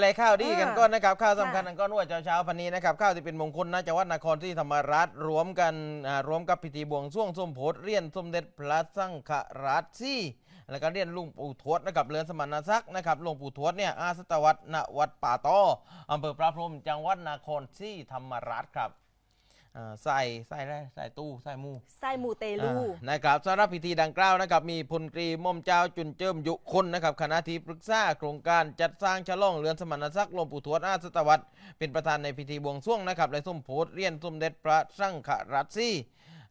เลยข้าวดีกันอ่าก่อนนะครับข้าวสำคัญค่ะกันก่อนว่าเช้าๆพันนี้นะครับข้าวที่เป็นมงคลนะจังหวัดนครที่ธรรมราชรวมกันอ่ารวมกับพิธีบวงสรวงสมโพธิเรียนสมเด็จพระสังฆราชซี่แล้วก็เรียนหลุงปู่ทวดนะครับเรือนสมณศักดิ์นะครับหลวงปู่ทวดเนี่ยอาสตวัดณวัดป่าต้ออำเภอพระพรหมจังหวัดนครที่ธรรมราชครับ อ่าใส่ใส่อะไรใส่ตู้ใส่หมูไส้มูเตลู อ่านะครับสำหรับพิธีดังกล่าวนะครับ มีพลตรีม่อมเจ้าจุนเจิมยุคนนะครับคณะที่ปรึกษาโครงการจัดสร้างฉลองเรือนสมณศักดิ์หลวงปู่ทวดอาสตวัตเป็นประธานในพิธีบวงสรวงนะครับและสมโพธิเรียนสมเด็จพระสังฆราชสี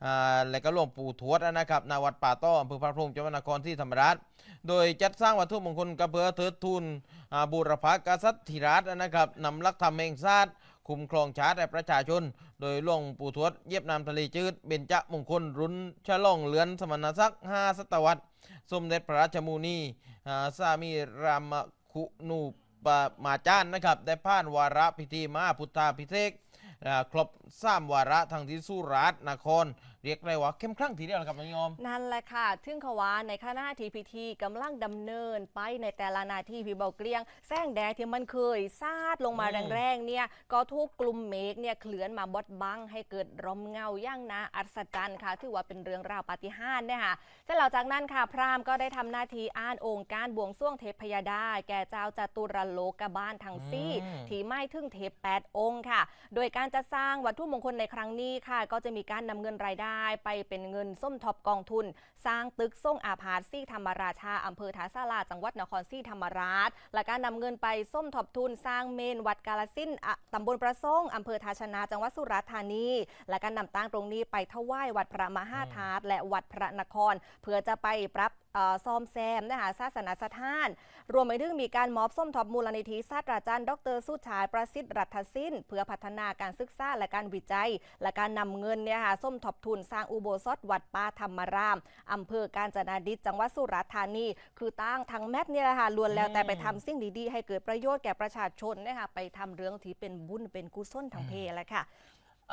อ่าและก็หลวงปู่ทวดนะครับนาวัดป่าต้ออำเภอพระพรหมจังหวัดนครที่ธรรมราช โดยจัดสร้างวัตถุมงคลกระเพื่อเทิดทูนอ่าบูรพากษัตริย์ธิราชนะครับนำหลักธรรมแห่งชาติ คุ้มครองชาติและประชาชน โดยหลวงปู่ทวดเย็บนามทะเลจืดเบญจมงคลรุนฉลองเลือนสมณศักดิ์ห้าศตวรรษ สมเด็จพระราชมูนีอ่าสามีรามคุนูปมาจานนะครับ ได้ผ่านวาระพิธีมาพุทธาพิเศษ ครบสามวาระทางที่สุราษฎร์นคร เรียกได้ว่าเข้มขลังทีเดียวนะครับน้องยอม นั่นแหละค่ะซึ่งเขาว่าในคณะทีพิธีกำลังดำเนินไปในแต่ละนาทีพี่เบาเกลียงแสงแดดที่มันเคยซาดลงมาอืมแรงๆเนี่ยก็ทุกกลุ่มเมฆเนี่ยเคลื่อนมาบดบังให้เกิดร่มเงาย่างนาอัศจรรย์ค่ะถือว่าเป็นเรื่องราวปาฏิหาริย์เนี่ยค่ะเสร็จแล้วจากนั้นค่ะพราหมณ์ก็ได้ทำหน้าที่อ่านองค์การบวงสรวงเทพยดา แก่เจ้าจตุรโลกบาลทั้งสี่อืมที่ไม่ถึงเทพ8องค์ค่ะ โดยการจะสร้างวัตถุมงคลในครั้งนี้ค่ะ ก็จะมีการนำเงินรายได้ ไปเป็นเงินส้มทบกองทุน สร้างตึกส่งอาพาธซี่ธรรมราชาอำเภอท้าซาลาจังหวัดนครศรีธรรมราช และการนำเงินไปส้มทบทุน สร้างเมนวัดกาลสินธุ์ตำบลประสงค์อำเภอทาชนะจังหวัดสุราษฎร์ธานี และการนำตั้งตรงนี้ไปถวายวัดพระมหาธาตุและวัดพระนคร เพื่อจะไปปรับซ่อมแซมนะคะศาสนสถาน รวมไปถึงมีการมอบส้มทบมูลนิธิศาสตราจารย์ ดรสุชายประสิทธิ์รัฐศิลป์เพื่อพัฒนาการศึกษาและการวิจัย และการนำเงินเนี่ยค่ะส้มทบทุนสร้างอุโบสถวัดป่าธรรมรามอำเภอการจนาดิษจังหวัดสุราษฎร์ธานี คือตั้งทั้งแมทเนี่ยค่ะล้วนแล้วแต่ไปทำสิ่งดีๆ ให้เกิดประโยชน์แก่ประชาชนนะคะไปทำเรื่องที่เป็นบุญเป็นกุศลทางเพศแหละค่ะ